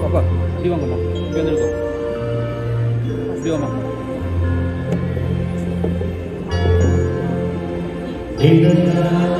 இப்படி வாங்கம்மா இப்படி வந்துருக்கோம் இப்படி வாமா ஆண்டவருக்குள்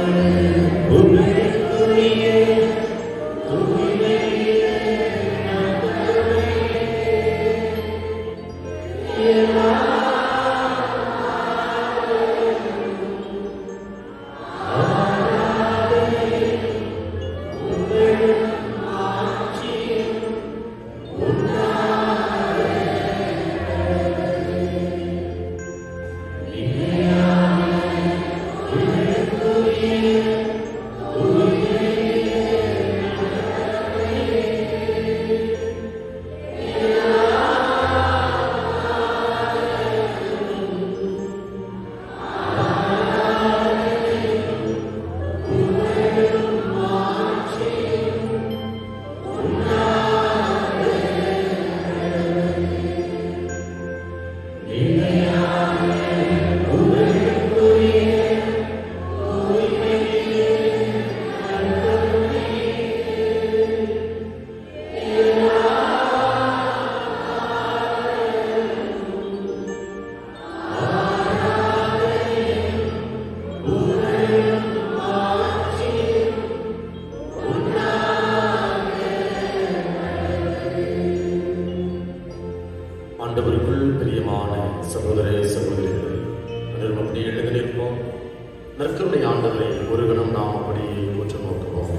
நற்கருணை ஆண்டவரை ஒரு கணம் நாம் அப்படி உற்று நோக்குவோம்.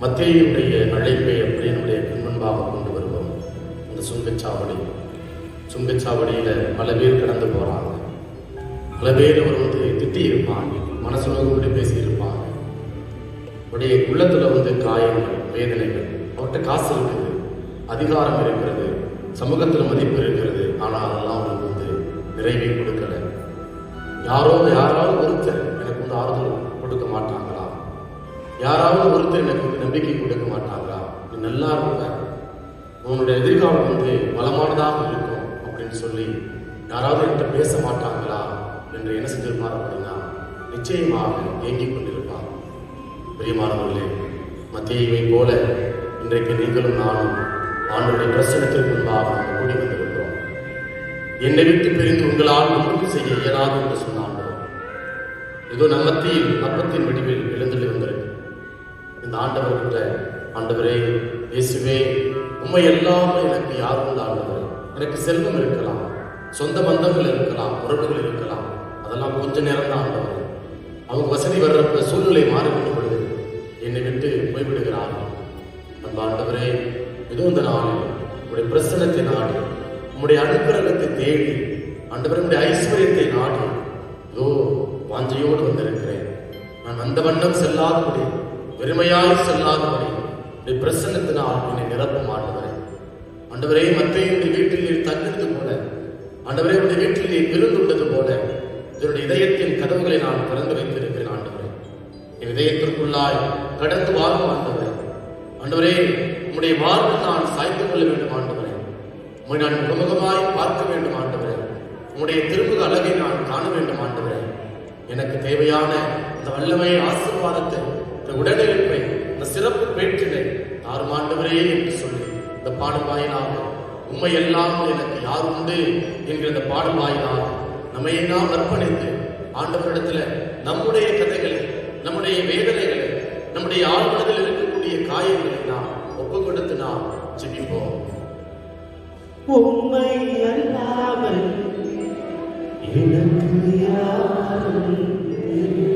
மத்தியுடைய அழைப்பை அப்படி நம்முடைய முன்பாக கொண்டு வருவோம். இந்த சுங்கச்சாவடி. சுங்கச்சாவடியில பல பேர் கடந்து போறாங்க. பல பேர் அவர் வந்து திட்டி இருப்பாங்க. மனசுல கூட பேசியிருப்பாங்க அவருடைய உள்ளத்துல வந்து காயங்கள் வேதனைகள் அவர்கிட்ட காசு இருக்குது. அதிகாரம் இருக்கிறது. சமூகத்தில் மதிப்பு இருக்கிறது. ஆனால் அதெல்லாம் அவருக்கு வந்து நிறைவே கொடுக்கல யாரோ யாராவது ஒருத்தர் எனக்கு வந்து ஆறுதல் கொடுக்க மாட்டாங்களா? யாராவது ஒருத்தர் எனக்கு வந்து நம்பிக்கை கொடுக்க மாட்டாங்களா? நீ நல்லா இருப்ப உன்னுடைய எதிர்காலம் வந்து பலமானதாக இருக்கும் அப்படின்னு சொல்லி யாராவது என்கிட்ட பேச மாட்டாங்களா? என்று என்ன செஞ்சிருப்பார் அப்படின்னா நிச்சயமாக ஏங்கிக் கொண்டிருப்பார். பிரியமானவர்களே மத்தியவை போல இன்றைக்கு நீங்களும் நானும் ஆண்டுடைய பிரசனத்திற்கு முன்பாக கூடி வந்திருக்கிறோம். என்னை விட்டு பிரிந்து உங்களால் ஒன்றும் செய்ய இயலாது என்று சொன்ன ஆண்டவர் இதோ நம் மத்தியில் அப்பத்தின் வடிவில் எழுந்துள்ளி இந்த இந்த ஆண்டவர்கிட்ட ஆண்டவரே இயேசுவே உண்மை எல்லாமே எனக்கு யார் உண்டு ஆண்டவர் எனக்கு செல்வம் இருக்கலாம் சொந்த பந்தங்கள் இருக்கலாம் உறவுகள் இருக்கலாம். அதெல்லாம் கொஞ்ச நேரம் தான் ஆண்டவர். அவங்க வசதி வர்றப்ப சூழ்நிலை மாறிவிடும் பொழுது என்னை விட்டு போய்விடுகிறார்கள். அந்த ஆண்டவரே இதோ இந்த நாளில் உடைய பிரசனத்தை நாடு உங்களுடைய அனுகிரகத்தை தேடி ஆண்டவருடைய ஐஸ்வர்யத்தை நாடி இதோ வாஞ்சையோடு வந்திருக்கிறேன். நான் அந்த வண்ணம் செல்லாதபடி வெறுமையாய் செல்லாதபடி உடைய பிரசன்னத்தினால் என்னை நிரப்பும் ஆண்டவரே. ஆண்டவரே உடைய வீட்டில் நீர் தங்கினது போல ஆண்டவரே உடைய வீட்டில் நீர் விருந்துண்டது போல இதனுடைய இதயத்தின் கதவுகளை நான் திறந்து வைத்திருக்கிறேன் ஆண்டவரே. என் இதயத்திற்குள்ளாய் கடந்து வாழும் ஆண்டவரே. ஆண்டவரே உம்முடைய வாழ்வில் நான் சாய்ந்து கொள்ள வேண்டும் ஆண்டவரே. உம்மை நான் முகமுகமாய் பார்க்க வேண்டும் ஆண்டவரே. உம்முடைய திருமுக அழகை நான் காண வேண்டும் ஆண்டவரே. எனக்கு தேவையான இந்த வல்லமை ஆசீர்வாதத்தை இந்த உடனிருப்பை இந்த சிறப்பு பேற்றினை யாரும் ஆண்டவரே என்று சொல்லி இந்த பாடல் வாயிலாக உண்மை எல்லாம் எனக்கு யார் உண்டு என்கிற இந்த பாடல் வாயிலாக நம்மை நாம் அர்ப்பணித்து ஆண்டவரிடத்துல நம்முடைய கதைகளை நம்முடைய வேதனைகளை நம்முடைய ஆழ்மனதில் இருக்கக்கூடிய காயங்களை நாம் ஒப்பு கொடுத்து நாம் ஜெபிப்போம். உம்மை அல்லாமல் எனக்கு யாரும் இல்லை.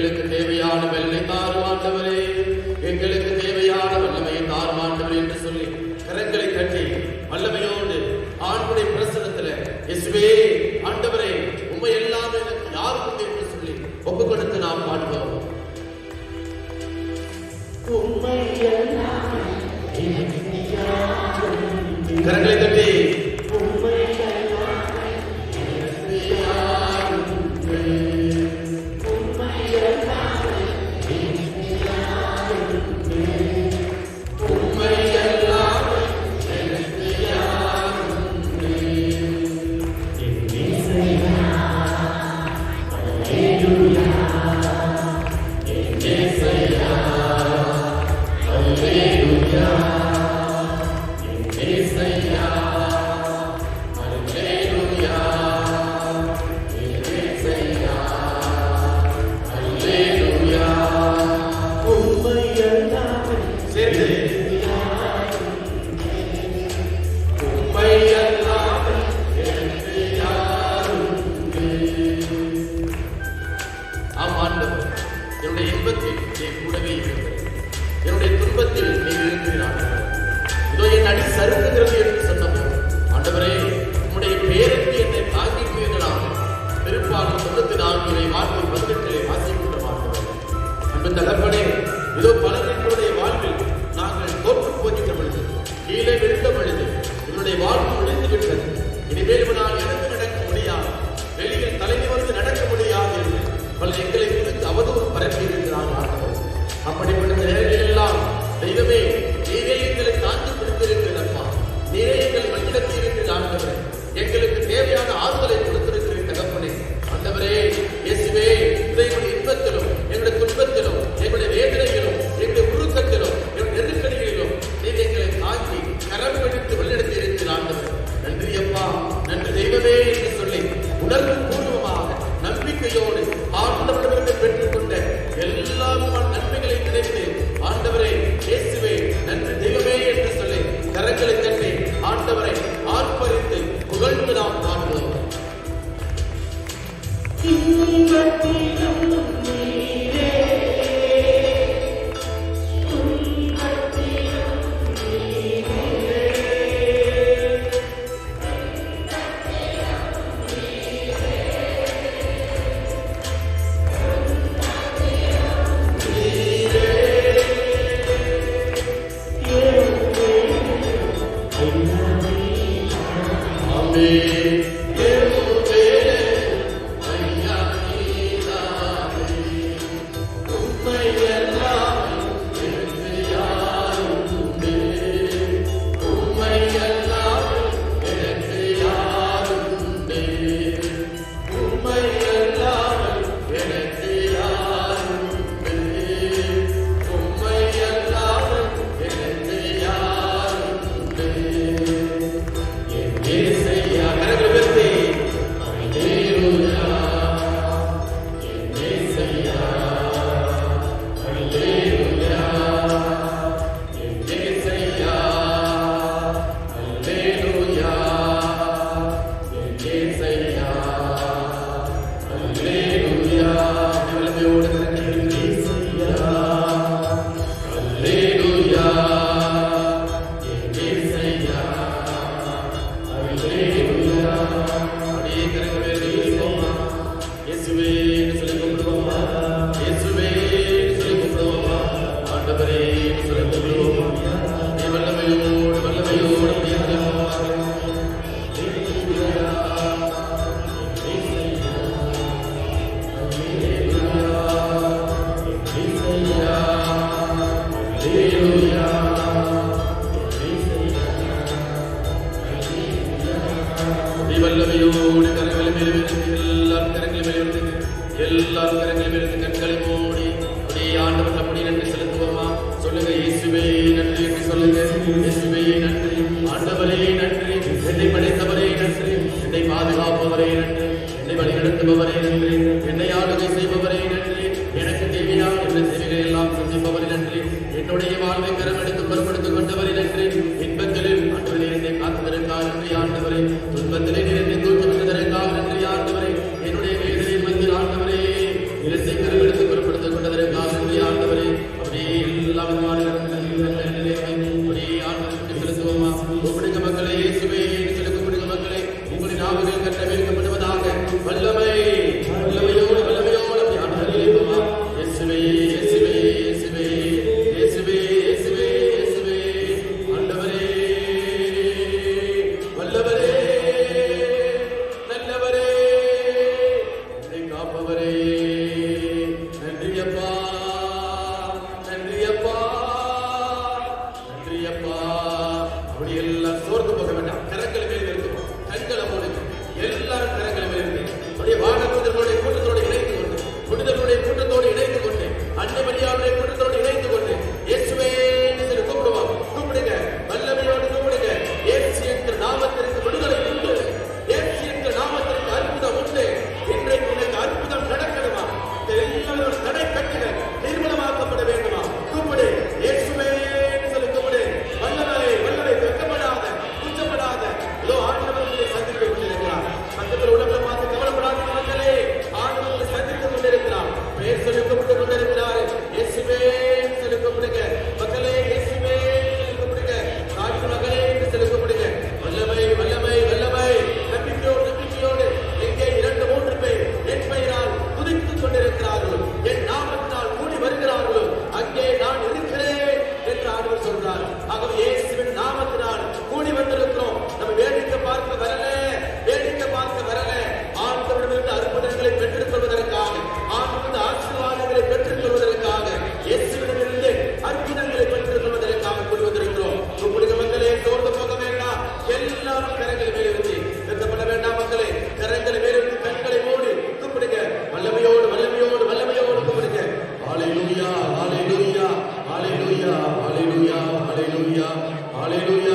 எங்களுக்கு தேவையான வெள்ளை தாரும் எங்களுக்கு தேவையான வல்லமையை தாரும் என்று சொல்லி கரங்களை கட்டி வல்லமையோடு ஆண்புடைய பிரசனத்துல இயேசுவே செய்பவரே நன்றி. என்னை ஆளுகை செய்பவரே நன்றி. எனக்கு தேவையா என்ற தேவைகளை எல்லாம் சந்திப்பவரே நன்றி. என்னுடைய வாழ்வை கரம் எடுத்து பொறுப்படுத்திக் கொண்டவரே நன்றி. இன்பங்களில் அன்றைய என்னை காத்திருந்தார் என்று ஆண்டவரே. Hallelujah. Hallelujah.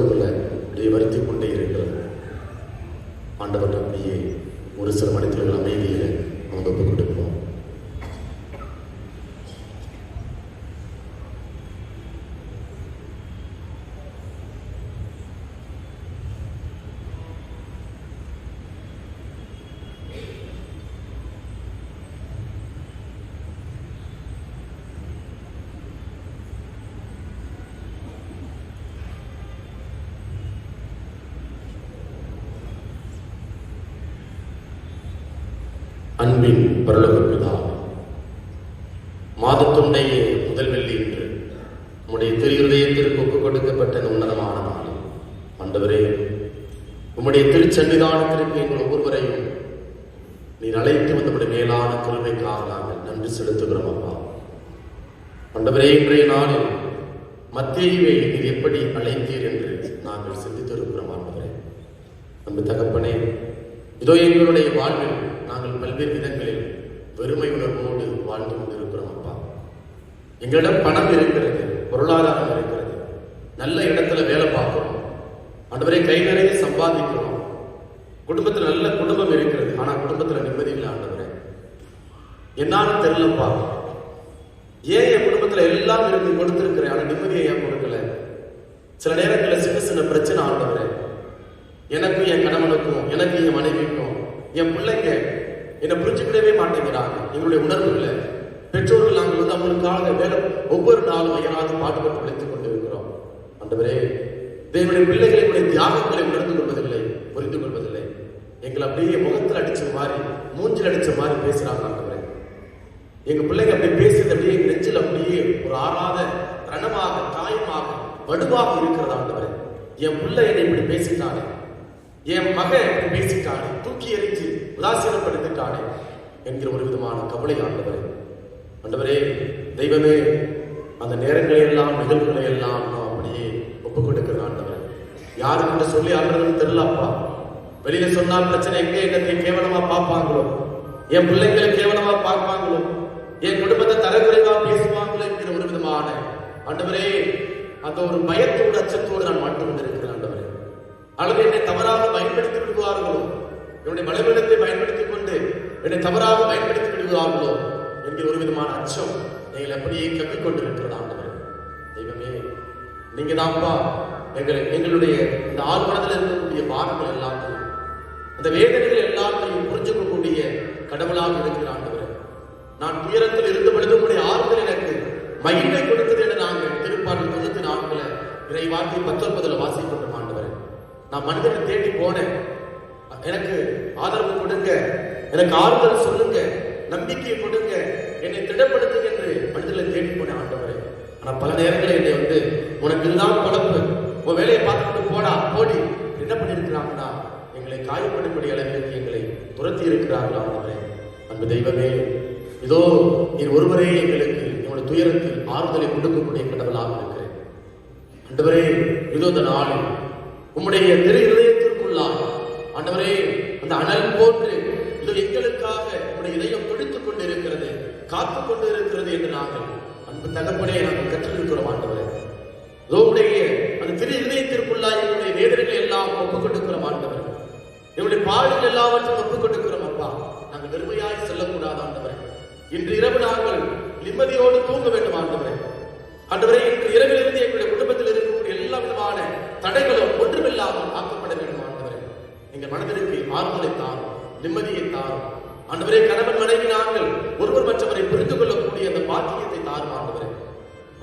ஏதோ ஒன்று அப்படியே வருத்தி கொண்டே இருக்கிறது ஆண்டவர் அப்படியே ஒரு சில மனிதர்கள் அமைதியில் அவங்க ஒப்புக் கொடுப்போம் அன்பின் பரலோக பிதாவே மாதத்துடைய முதல் வெள்ளி இன்று உம்முடைய திருஹயத்திற்கு ஒப்புக் கொடுக்கப்பட்ட இந்த உன்னதமான நாள் ஆண்டவரே உம்முடைய திருச்சன்னிதானத்திற்கு எங்கள் ஒவ்வொருவரையும் நீர் அழைத்து வந்தபடி மேலான கருமைக்காக நாங்கள் நன்றி செலுத்துகிறோம் அப்பா. ஆண்டவரே இன்றைய நாளில் மத்தியவை நீர் எப்படி அழைத்தீர் என்று நாங்கள் சிந்தித்திருக்கிறோம் ஆண்டவரே. அன்பு தகப்பனே இதோ எங்களுடைய வாழ்வில் பல்வேறு விதங்களில் வெறுமை உணர்வோடு வாழ்ந்து கொண்டிருக்கிறோம் அப்பா. எங்களிடம் பணம் இருக்கிறது பொருளாதாரம் இருக்கிறது. நல்ல இடத்துல வேலை பார்க்கிறோம். அன்றுவரை கை நிறைய சம்பாதிக்கிறோம். குடும்பத்தில் நல்ல குடும்பம் இருக்கிறது ஆனால் குடும்பத்தில் நிம்மதி இல்லை ஆண்டவரே. என்னாலும் தெரியலப்பா. ஏன் என் குடும்பத்தில் எல்லாம் இருந்து கொடுத்துருக்கிறேன் ஆனால் நிம்மதியை ஏன் கொடுக்கல? சில நேரங்களில் சின்ன சின்ன பிரச்சனை ஆண்டவரே. எனக்கும் என் கணவனுக்கும் எனக்கு என் மனைவிக்கும் என் பிள்ளைங்க என்னை புரிஞ்சுக்கிடவே மாட்டேங்கிறாங்க. எங்களுடைய உணர்வுகளை. பெற்றோர்கள் நாங்கள் வந்து அவங்களுக்காக வேலை ஒவ்வொரு நாளும் ஐயனாவது பாடுபட்டு பிழைத்துக் கொண்டிருக்கிறோம். அந்தவரே தேவனுடைய பிள்ளைகளுடைய தியாகங்களை உணர்ந்து கொள்வதில்லை புரிந்து கொள்வதில்லை. எங்களை அப்படியே முகத்தில் அடிச்ச மாதிரி மூஞ்சில் அடிச்ச மாதிரி பேசுறாங்க ஆண்டவரே. எங்க பிள்ளைங்க அப்படி பேசுறது அப்படியே நெஞ்சில் அப்படியே ஒரு ஆறாத ரணமாக காயமாக வடுவாக இருக்கிறதா ஆண்டவரே. என் பிள்ளை என்னை இப்படி பேசிட்டானே. என் மகன் இப்படி பேசிட்டானே. தூக்கி எறிஞ்சு உதாசீனப்படுத்திட்டானே என்கிற ஒரு விதமான கவலை ஆண்டவரே. ஆண்டவரே தெய்வமே அந்த நேரங்களை எல்லாம் நிகழ்வுகளை எல்லாம் நான் அப்படியே ஒப்புக் கொடுக்கிறேன் ஆண்டவரே யாருக்கிட்ட சொல்லி ஆடுறதுன்னு தெரியலப்பா. வெளியில சொன்னா பிரச்சனை எங்க என்னத்தை கேவலமா பார்ப்பாங்களோ? என் பிள்ளைங்களை கேவலமா பார்ப்பாங்களோ? என் குடும்பத்தை தரக்குறைவா பேசுவாங்களோ என்கிற ஒரு விதமான ஆண்டவரே அந்த ஒரு பயத்தோடு அச்சத்தோடு நான் மாட்டு கொண்டிருக்கிறேன் ஆண்டவரே. அல்லது என்னை தவறாக பயன்படுத்தி விடுவார்களோ? என்னுடைய பலவீனத்தை பயன்படுத்திக் கொண்டு என்னை தவறாக பயன்படுத்தி விடுவார்களோ என்கிற ஒரு விதமான அச்சம் நீங்கள் அப்படியே கப்பிக் கொண்டிருக்கிறது தெய்வமே நீங்க தான்ப்பா எங்களை எங்களுடைய இந்த ஆறு மனதில் இருக்கக்கூடிய பாரங்கள் எல்லாத்தையும் அந்த வேதனைகள் எல்லாத்தையும் புரிஞ்சுக்கக்கூடிய கடவுளாக இருக்கிற நான் துயரத்தில் இருந்த பொழுது உங்களுடைய ஆறுதல் எனக்கு மகிழ்வை கொடுத்தது என நாங்கள் திருப்பாடல் தொண்ணூத்தி நான்குல இறை வார்த்தை பத்தொன்பதுல வாசிக்கொண்டு ஆண்டவரே. நான் மனிதனை தேடி போனேன். எனக்கு ஆதரவு கொடுங்க. எனக்கு ஆறுதல் சொல்லுங்க. நம்பிக்கையை கொடுங்க. என்னை திடப்படுத்துங்க என்று மனிதர்களை தேடி போனேன் ஆண்டவரே. ஆனா பல நேரங்களில் என்னை வந்து உனக்கு இதுதான் குழப்பு. உன் வேலையை பார்த்துட்டு போடா போடி. என்ன பண்ணியிருக்கிறாங்கன்னா எங்களை காயப்படும்படி அளவிற்கு எங்களை துரத்தி இருக்கிறார்கள் ஆண்டவரே. அன்பு தெய்வமே இதோ நீர் ஒருவரே எங்களுக்கு என்னோட துயரத்தில் ஆறுதலை கொடுக்கக்கூடிய கடவுளாக இருக்கிறேன். ஆண்டவரே இதோ இந்த நாளில் உம்முடைய திரு ஆண்டவரே அந்த அனல் போன்று இதோ எங்களுக்காக உடைய இதயம் பிடித்துக் கொண்டு இருக்கிறது காத்துக் கொண்டு இருக்கிறது என்று நாங்கள் அன்பு தகப்பனே நாங்கள் கற்றிருக்கிறோம் ஆண்டவரே. உடைய அந்த திரு இதயத்திற்குள்ளாக என்னுடைய வேதனைகளை எல்லாம் ஒப்புக் கொடுக்கிறோம் ஆண்டவரே. என்னுடைய பாடுகள் எல்லாவற்றையும் ஒப்புக் கொடுக்கிறோம் அப்பா. நாங்கள் வெறுமையாய் செல்லக்கூடாது ஆண்டவரே. இன்று இரவு நாங்கள் நிம்மதியோடு தூங்க வேண்டும் ஆண்டவரே. ஆண்டவரே இன்று இரவிலிருந்து எங்களுடைய குடும்பத்தில் இருக்கக்கூடிய எல்லா விதமான தடைகளும் ஒன்றுமில்லாமல் ஆக்கப்பட வேண்டும் இந்த மனதிற்கு ஆறுதலை தாரும் நிம்மதியை தாரும் ஆண்டவரே கணவன் மனைவி நாங்கள் ஒருவர் மற்றவரை புரிந்து கொள்ளக்கூடிய அந்த பாக்கியத்தை தாரும் ஆண்டவரே.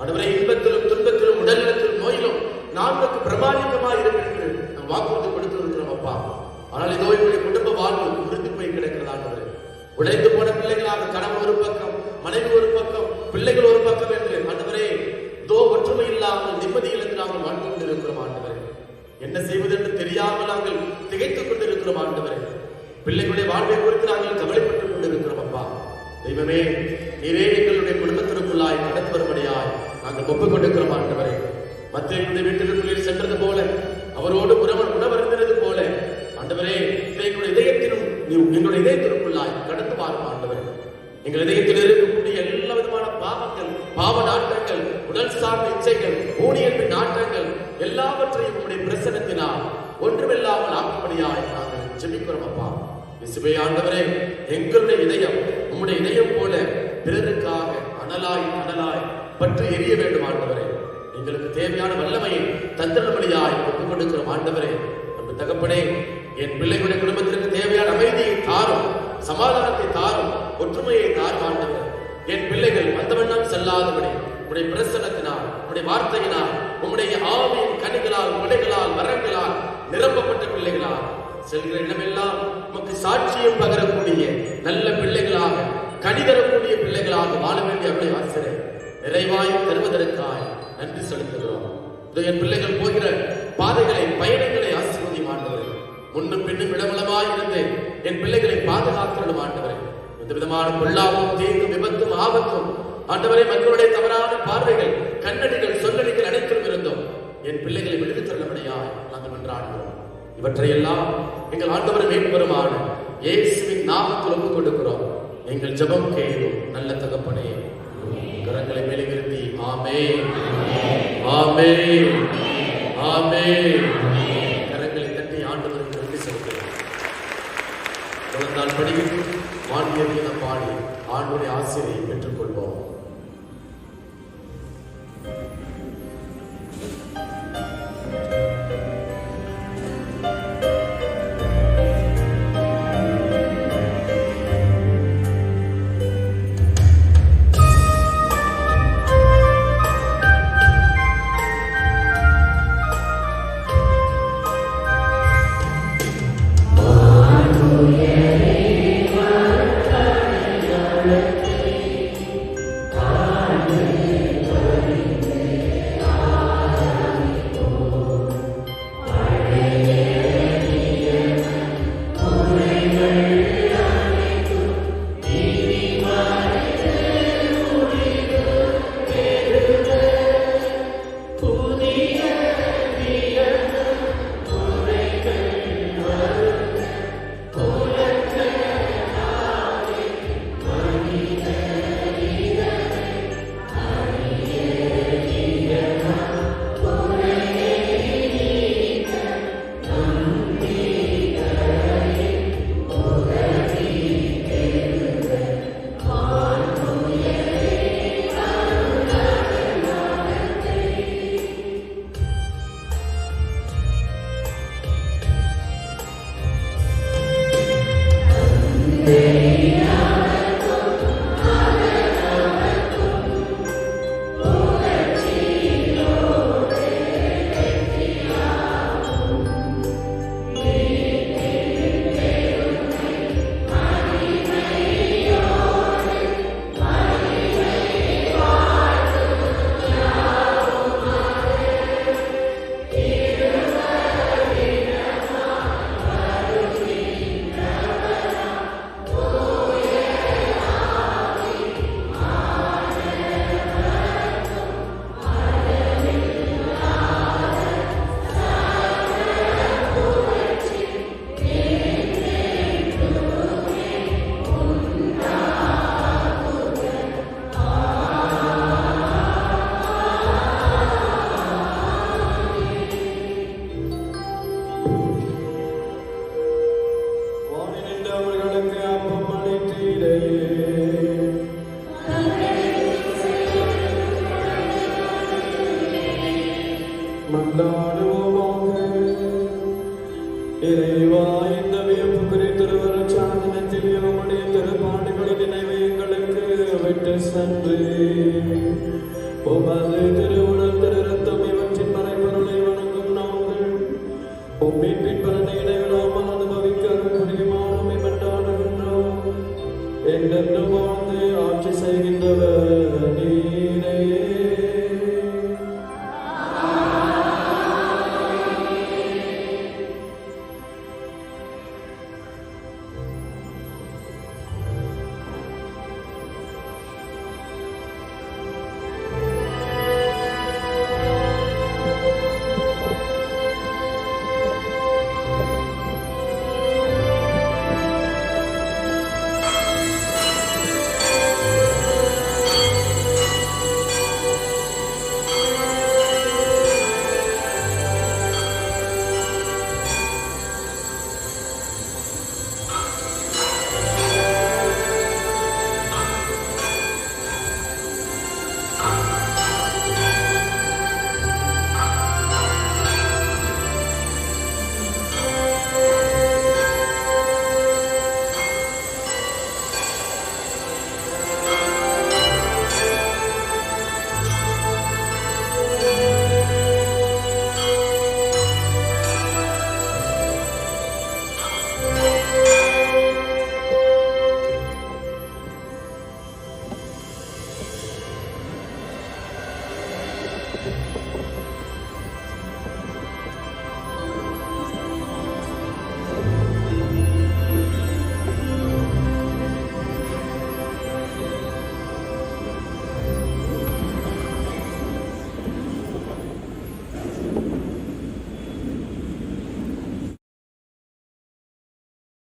ஆண்டவரே இன்பத்திலும் துன்பத்திலும் உடல்நலத்திலும் நோயிலும் நாங்களுக்கு பிரமாணிக்கமா இருக்கிறது நம் வாக்குறுதி கொடுத்திருக்கிறோம் அப்பா. ஆனால் இதோ இப்படி குடும்ப வாழ்வு உறுதி போய் கிடைக்கிறது ஆண்டவரே. உடைந்து போன பிள்ளைகளாக கணவன் ஒரு பக்கம் மனைவி ஒரு பக்கம் பிள்ளைகள் ஒரு பக்கம் என்று ஆண்டவரே இதோ ஒற்றுமை இல்லாமல் நிம்மதி இழந்து நாங்கள் வாழ்ந்து கொண்டிருக்கிறோம் ஆண்டவரே. என்ன செய்வது என்று தெரியாமல் நாங்கள் திகைத்துக் கொண்டிருக்கிறோம் ஆண்டவரே. பிள்ளைகளுடைய வாழ்வை குறித்து நாங்கள் கவலைப்பட்டுக் கொண்டிருக்கிறோம் அப்பா. தெய்வமே நீரே எங்களுடைய குடும்பத்திற்குள்ளாய் கடந்து வரும்படியாய் நாங்கள் ஒப்புக் கொண்டிருக்கிறோம் ஆண்டவரே. மத்திய வீட்டிற்குள்ளே சென்றது போல செல்கிற இடமெல்லாம் நமக்கு சாட்சியம் பகரக்கூடிய நல்ல பிள்ளைகளாக கனி தரக்கூடிய பிள்ளைகளாக வாழ வேண்டிய அவருடைய ஆசிரியர் நிறைவாய் தருவதற்காய் நன்றி செலுத்துகிறோம். இதோ என் பிள்ளைகள் போகிற பாதைகளை பயணங்களை ஆசிர்வதி ஆண்டவரே முன்னும் பின்னும் இடமளமாய் இருந்து என் பிள்ளைகளை பாதுகாத்துள்ள ஆண்டவரே. எந்த விதமான பொல்லாவும் தீங்கும் விபத்தும் ஆபத்தும் ஆண்டவரே மக்களுடைய தவறான பார்வைகள் கண்ணடிகள் சொல்லடிகள் அனைத்தும் இருந்தோம் என் பிள்ளைகளை விடுத்து தரும்படியாய் நாங்கள் மன்றாடுகிறோம் இவற்றையெல்லாம் எங்கள் ஆண்டவர் மீட்பெருமான இயேசுவின் நாமத்தில் ஒப்புக் கொடுக்கிறோம் எங்கள் ஜெபம் கேளும் நல்ல தகப்பனே. கரங்களை மேலே நிறுத்தி ஆமே ஆமே ஆமே கரங்களை தட்டி ஆண்டவருக்கு நன்றி செலுத்துகிறோம். குழந்தால் படிக்கிட்டு வாண்டியதை பாடி ஆண்டுடைய ஆசிரியை பெற்றுக்கொள்வோம்.